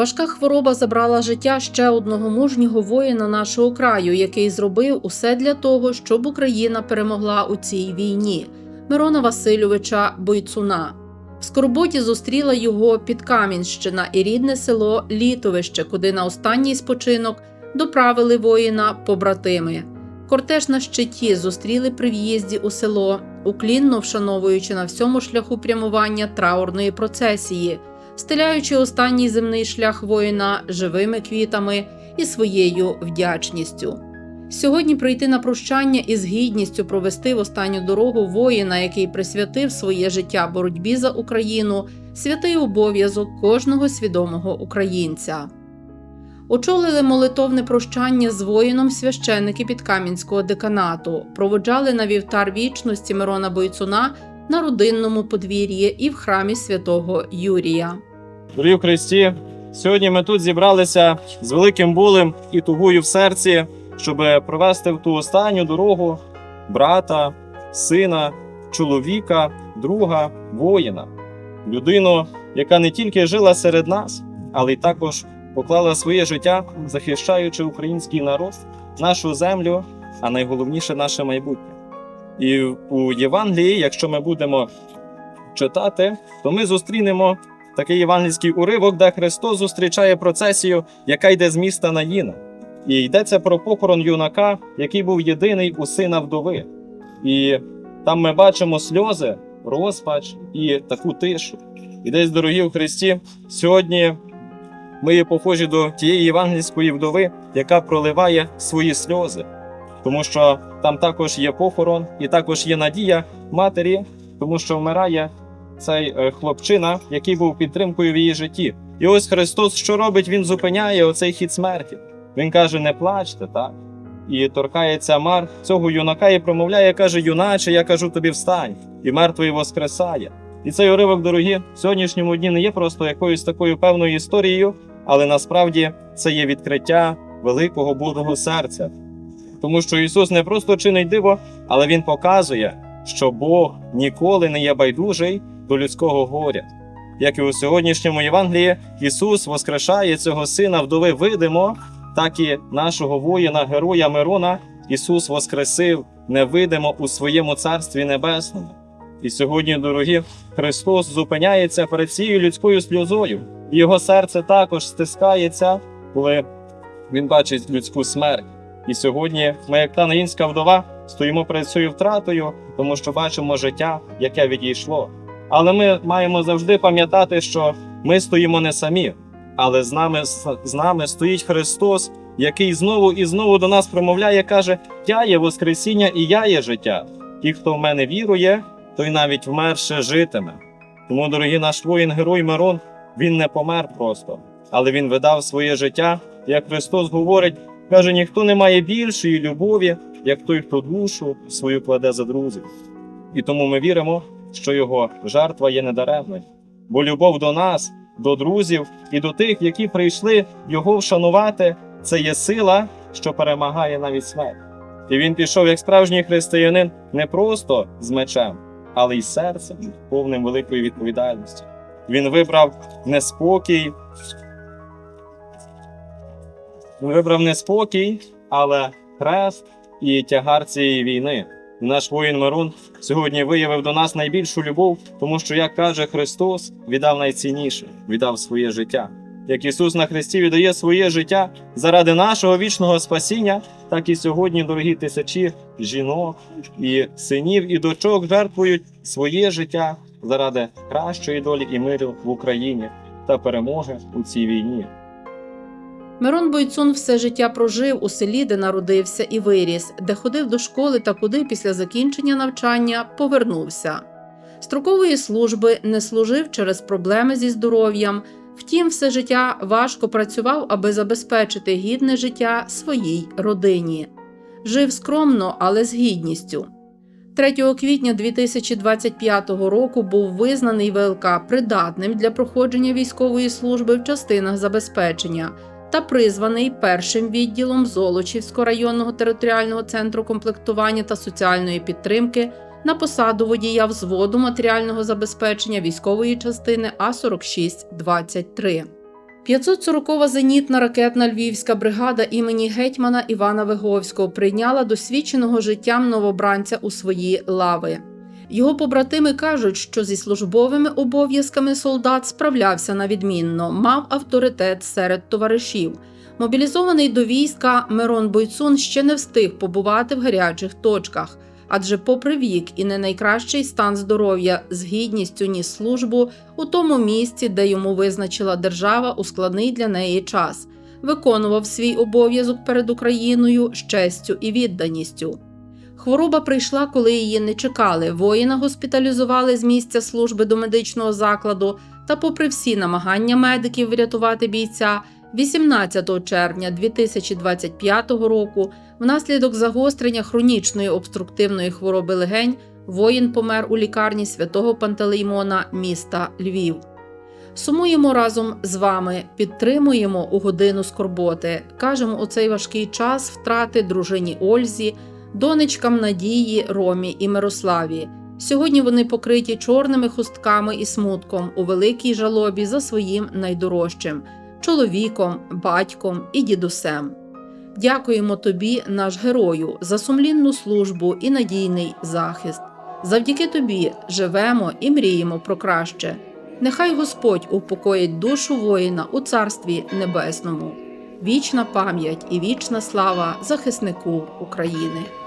Важка хвороба забрала життя ще одного мужнього воїна нашого краю, який зробив усе для того, щоб Україна перемогла у цій війні Мирона Васильовича Бойцуна. В Скорботі зустріла його Підкам'янщина і рідне село Літовище, куди на останній спочинок доправили воїна побратими. Кортеж на щиті зустріли при в'їзді у село, уклінно вшановуючи на всьому шляху прямування траурної процесії, стеляючи останній земний шлях воїна живими квітами і своєю вдячністю. Сьогодні прийти на прощання і з гідністю провести в останню дорогу воїна, який присвятив своє життя боротьбі за Україну, святий обов'язок кожного свідомого українця. Очолили молитовне прощання з воїном священники Підкам'янського деканату, проводжали на вівтар вічності Мирона Бойцуна на родинному подвір'ї і в храмі святого Юрія. Дорогі в Христі, сьогодні ми тут зібралися з великим болем і тугою в серці, щоб провести в ту останню дорогу брата, сина, чоловіка, друга, воїна, людину, яка не тільки жила серед нас, але й також поклала своє життя, захищаючи український народ, нашу землю, а найголовніше наше майбутнє. І у Євангелії, якщо ми будемо читати, то ми зустрінемо такий євангельський уривок, де Христос зустрічає процесію, яка йде з міста Наїна. І йдеться про похорон юнака, який був єдиний у сина вдови. І там ми бачимо сльози, розпач і таку тишу. І десь, дорогі в Христі, сьогодні ми є похожі до тієї євангельської вдови, яка проливає свої сльози. Тому що там також є похорон, і також є надія матері, тому що вмирає цей е, хлопчина, який був підтримкою в її житті. І ось Христос, що робить, Він зупиняє оцей хід смерті. Він каже: не плачте, так? І торкається мар цього юнака і промовляє, каже: Юначе, я кажу тобі, встань, і мертвий воскресає. І цей уривок, дорогі, в сьогоднішньому дні не є просто якоюсь такою певною історією, але насправді це є відкриття великого Божого серця. Тому що Ісус не просто чинить диво, але Він показує, що Бог ніколи не є байдужий до людського горя. Як і у сьогоднішньому Євангелії, Ісус воскрешає цього сина вдови видимо, так і нашого воїна, героя Мирона, Ісус воскресив невидимо у своєму царстві небесному. І сьогодні, дорогі, Христос зупиняється перед цією людською сльозою, його серце також стискається, коли він бачить людську смерть. І сьогодні ми, як та наїнська вдова, стоїмо перед цією втратою, тому що бачимо життя, яке відійшло. Але ми маємо завжди пам'ятати, що ми стоїмо не самі, але з нами, з нами стоїть Христос, який знову і знову до нас промовляє, каже: Я є Воскресіння і я є життя. Ті, хто в мене вірує, той навіть вмерше житиме. Тому, дорогі наш воїн, герой Мирон, він не помер просто, але він видав своє життя. Як Христос говорить, каже: ніхто не має більшої любові, як той, хто душу свою кладе за друзів. І тому ми віримо, що його жертва є недаремною, бо любов до нас, до друзів і до тих, які прийшли його вшанувати, це є сила, що перемагає навіть смерть. І він пішов як справжній християнин не просто з мечем, але й серцем, повним великої відповідальності. Він вибрав неспокій, вибрав неспокій, але хрест і тягар цієї війни. Наш воїн Мирон сьогодні виявив до нас найбільшу любов, тому що, як каже Христос, віддав найцінніше, віддав своє життя. Як Ісус на Христі віддає своє життя заради нашого вічного спасіння, так і сьогодні, дорогі тисячі жінок і синів і дочок жертвують своє життя заради кращої долі і миру в Україні та перемоги у цій війні. Мирон Бойцун все життя прожив у селі, де народився і виріс, де ходив до школи та куди після закінчення навчання повернувся. Строкової служби не служив через проблеми зі здоров'ям. Втім, все життя важко працював, аби забезпечити гідне життя своїй родині. Жив скромно, але з гідністю. 3 квітня 2025 року був визнаний ВЛК придатним для проходження військової служби в частинах забезпечення та призваний першим відділом Золочівського районного територіального центру комплектування та соціальної підтримки на посаду водія взводу матеріального забезпечення військової частини А4623. 540-та зенітна ракетна львівська бригада імені гетьмана Івана Виговського прийняла досвідченого життям новобранця у свої лави. Його побратими кажуть, що зі службовими обов'язками солдат справлявся на відмінно, мав авторитет серед товаришів. Мобілізований до війська Мирон Бойцун ще не встиг побувати в гарячих точках, адже, попри вік і не найкращий стан здоров'я, з гідністю ніс службу у тому місці, де йому визначила держава у складний для неї час, виконував свій обов'язок перед Україною з честю і відданістю. Хвороба прийшла, коли її не чекали. Воїна госпіталізували з місця служби до медичного закладу. Та, попри всі намагання медиків врятувати бійця, 18 червня 2025 року, внаслідок загострення хронічної обструктивної хвороби легень, воїн помер у лікарні святого Пантелеймона міста Львів. Сумуємо разом з вами, підтримуємо у годину скорботи. Кажемо у цей важкий час втрати дружині Ользі, донечкам Надії, Ромі і Мирославі. Сьогодні вони покриті чорними хустками і смутком у великій жалобі за своїм найдорожчим чоловіком, батьком і дідусем. Дякуємо тобі, наш герою, за сумлінну службу і надійний захист. Завдяки тобі живемо і мріємо про краще. Нехай Господь упокоїть душу воїна у Царстві Небесному. Вічна пам'ять і вічна слава захиснику України.